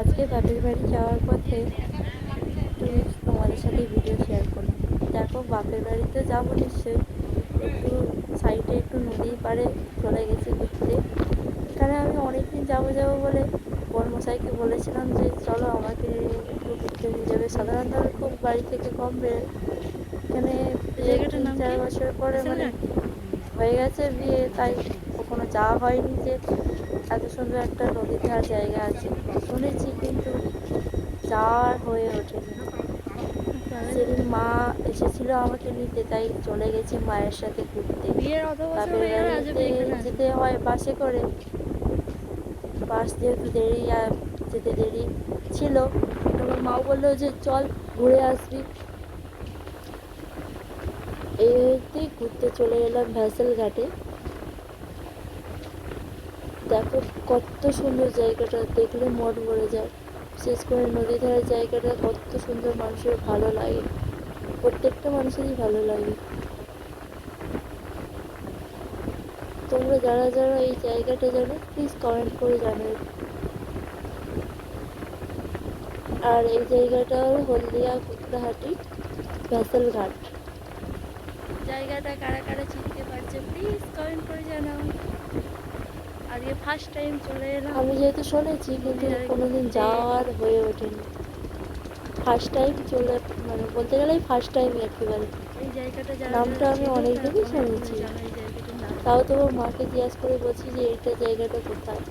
আজকে বাপের বাড়ি যাওয়ার পথে একটু তোমাদের সাথে ভিডিও শেয়ার করলাম। দেখো বাপের বাড়িতে যাব নিশ্চয়ই। একটু সাইডে একটু নদীর পাড়ে চলে গেছি ঘুরতে। এখানে আমি অনেকদিন যাব যাব বলে বর্মশাইকে বলেছিলাম যে চলো আমাকে একটু ঘুরতে নিয়ে যাবে। সাধারণত আমি খুব বাড়ি থেকে কম বেরোই এখানে চার বছর পরে মানে হয়ে গেছে বিয়ে তাই যাওয়া হয়নি যে এত সুন্দর একটা নদীর ধার জায়গা আছে শুনেছি কিন্তু যাওয়ার হয়ে ওঠেনি। সেদিন মা এসেছিল আমাকে নিতে তাই চলে গেছি মায়ের সাথে ঘুরতে। যেতে হয় বাসে করে। বাস যেহেতু দেরি আর যেতে দেরি ছিল আমার মাও বলল যে চল ঘুরে আসবি। এইতেই ঘুরতে চলে এলাম ভ্যাসেল ঘাটে। দেখো কত সুন্দর জায়গাটা, দেখলে মন ভরে যায়। বিশেষ করে নদী ধারের জায়গাটা কত সুন্দর, মানুষের ভালো লাগে। প্রত্যেকটা মানুষেরই ভালো লাগে। তোমরা যারা যারা এই জায়গাটা জানো প্লিজ কমেন্ট করে জানাবে। আর এই জায়গাটা হলো হলদিয়া কুকড়াহাটি ভ্যাসেল ঘাট। জায়গাটা কারা কারা চিনতে পারছে প্লিজ কমেন্ট করে জানাও। আজকে ফার্স্ট টাইম চলে এলাম। আমি যেহেতু শুনেছি কিন্তু কোনোদিন যাওয়ার হয়ে ওঠেনি। ফার্স্ট টাইম চলে মানে বলতে গেলেই ফার্স্ট টাইম একেবারে। নামটা আমি অনেকদিনই শুনেছি। তাও তবু মাকে জিজ্ঞাসা করে বলছি যে এটা জায়গাটা কোথায়?